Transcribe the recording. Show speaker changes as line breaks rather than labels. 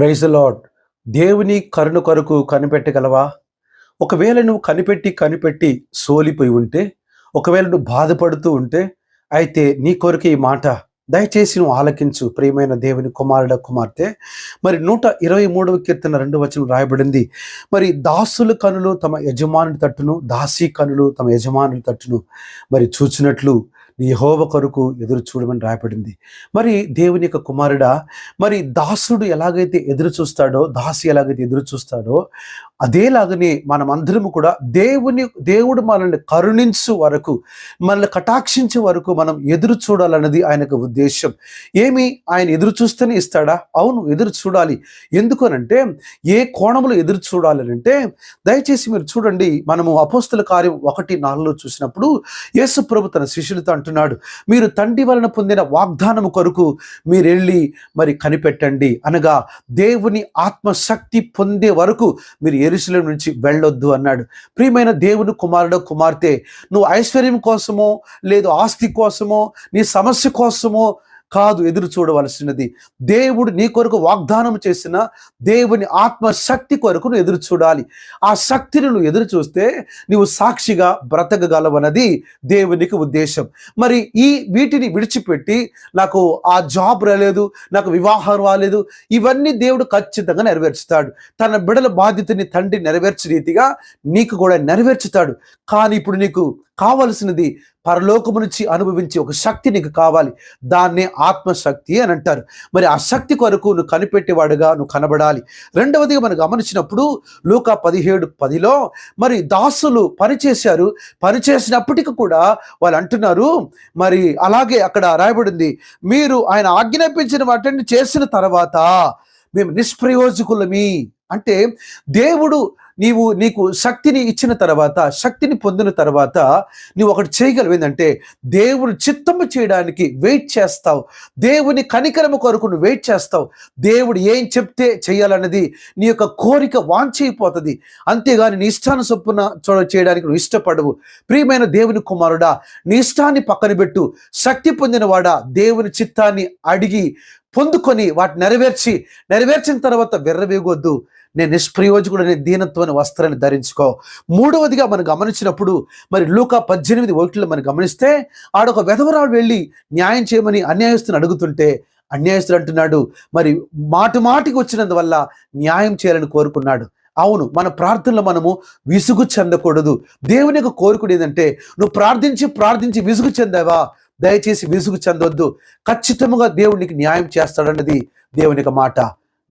Praise lord దేవుని కరుణ కొరకు కనిపెట్టగలవా? ఒకవేళ నువ్వు కనిపెట్టి కనిపెట్టి సోలిపోయి ఉంటే ఒకవేళ నువ్వు బాధపడుతూ ఉంటే అయితే నీ కొరకు ఈ మాట. దయచేసి నువ్వు ఆలకించు ప్రియమైన దేవుని కుమారుడ కుమార్తె. మరి నూట ఇరవై మూడవ కీర్తన రెండు వచనం రాయబడింది. మరి దాసుల కనులు తమ యజమానుడి తట్టును దాసీ కనులు తమ యజమానుల తట్టును. మరి చూచినట్లు యెహోవా కొరకు ఎదురు చూడమని రాయబడింది. మరి దేవుని యొక్క కుమారుడా మరి దాసుడు ఎలాగైతే ఎదురు చూస్తాడో దాసి ఎలాగైతే ఎదురు చూస్తాడో అదేలాగనే మనమందరము కూడా దేవుని దేవుడు మనల్ని కరుణించు వరకు మనల్ని కటాక్షించే వరకు మనం ఎదురు చూడాలన్నది ఆయనకు ఉద్దేశం ఏమి? ఆయన ఎదురు చూస్తేనే ఇస్తాడా? అవును ఎదురు చూడాలి. ఎందుకనంటే ఏ కోణంలో ఎదురు చూడాలనంటే దయచేసి మీరు చూడండి మనము అపోస్తుల కార్యం ఒకటి నాలుగులో చూసినప్పుడు యేసు ప్రభు తన శిష్యులతో అంటున్నాడు మీరు తండ్రి వలన పొందిన వాగ్దానము కొరకు మీరు వెళ్ళి మరి కనిపెట్టండి. అనగా దేవుని ఆత్మశక్తి పొందే వరకు మీరు ఎరుసలేం నుంచి వెళ్ళొద్దు అన్నాడు. ప్రియమైన దేవుని కుమారుడు కుమార్తె నువ్వు ఐశ్వర్యం కోసమో లేదు ఆస్తి కోసమో నీ సమస్య కోసమో కాదు ఎదురు చూడవలసినది. దేవుడు నీ కొరకు వాగ్దానం చేసిన దేవుని ఆత్మశక్తి కొరకు నువ్వు ఎదురు చూడాలి. ఆ శక్తిని నువ్వు ఎదురు చూస్తే నీవు సాక్షిగా బ్రతకగలవన్నది దేవునికి ఉద్దేశం. మరి ఈ వీటిని విడిచిపెట్టి నాకు ఆ జాబ్ రాలేదు నాకు వివాహం రాలేదు ఇవన్నీ దేవుడు ఖచ్చితంగా నెరవేర్చుతాడు. తన బిడల బాధ్యతని తండ్రి నెరవేర్చే రీతిగా నీకు కూడా నెరవేర్చుతాడు. కానీ ఇప్పుడు నీకు కావలసినది పరలోకము నుంచి అనుభవించే ఒక శక్తి నీకు కావాలి. దాన్నే ఆత్మశక్తి అని అంటారు. మరి ఆ శక్తి కొరకు నువ్వు కనిపెట్టేవాడుగా నువ్వు కనబడాలి. రెండవదిగా మనం గమనించినప్పుడు లూకా పదిహేడు పదిలో మరి దాసులు పనిచేశారు పనిచేసినప్పటికీ కూడా వాళ్ళు అంటున్నారు మరి అలాగే అక్కడ రాయబడింది మీరు ఆయన ఆజ్ఞాపించిన వాటిని చేసిన తర్వాత మేము నిష్ప్రయోజకులమి. అంటే దేవుడు నీవు నీకు శక్తిని ఇచ్చిన తర్వాత శక్తిని పొందిన తర్వాత నీవు ఒకటి చేయగలవు ఏంటంటే చిత్తము చేయడానికి వెయిట్ చేస్తావు. దేవుని కనికరము కొరకు నువ్వు వెయిట్ చేస్తావు. దేవుడు ఏం చెప్తే చేయాలన్నది నీ యొక్క కోరిక వాంచైపోతుంది అంతేగాని నీ ఇష్టాన్ని చొప్పున చూడ చేయడానికి నువ్వు ఇష్టపడవు. ప్రియమైన దేవుని కుమారుడా నీ ఇష్టాన్ని పక్కన పెట్టు. శక్తి పొందినవాడా దేవుని చిత్తాన్ని అడిగి పొందుకొని వాటిని నెరవేర్చి నెరవేర్చిన తర్వాత వెర్రవేగొద్దు. నేను నిష్ప్రయోజకుడు అనే దీనత్వాన్ని వస్త్రాన్ని ధరించుకో. మూడవదిగా మనం గమనించినప్పుడు మరి లూకా పద్దెనిమిది ఒకటిలో మనం గమనిస్తే ఆడొక వెధవరాడు వెళ్ళి న్యాయం చేయమని అన్యాయస్తుని అడుగుతుంటే అన్యాయస్తుడు అంటున్నాడు మరి మాటి మాటికి వచ్చినందువల్ల న్యాయం చేయాలని కోరుకున్నాడు. అవును మన ప్రార్థనలో మనము విసుగు చెందకూడదు. దేవుని యొక్క కోరికడు ఏంటంటే నువ్వు ప్రార్థించి ప్రార్థించి విసుగు చెందావా? దయచేసి విసుగు చెందొద్దు. ఖచ్చితంగా దేవుడు నీకు న్యాయం చేస్తాడన్నది దేవుని యొక్క మాట.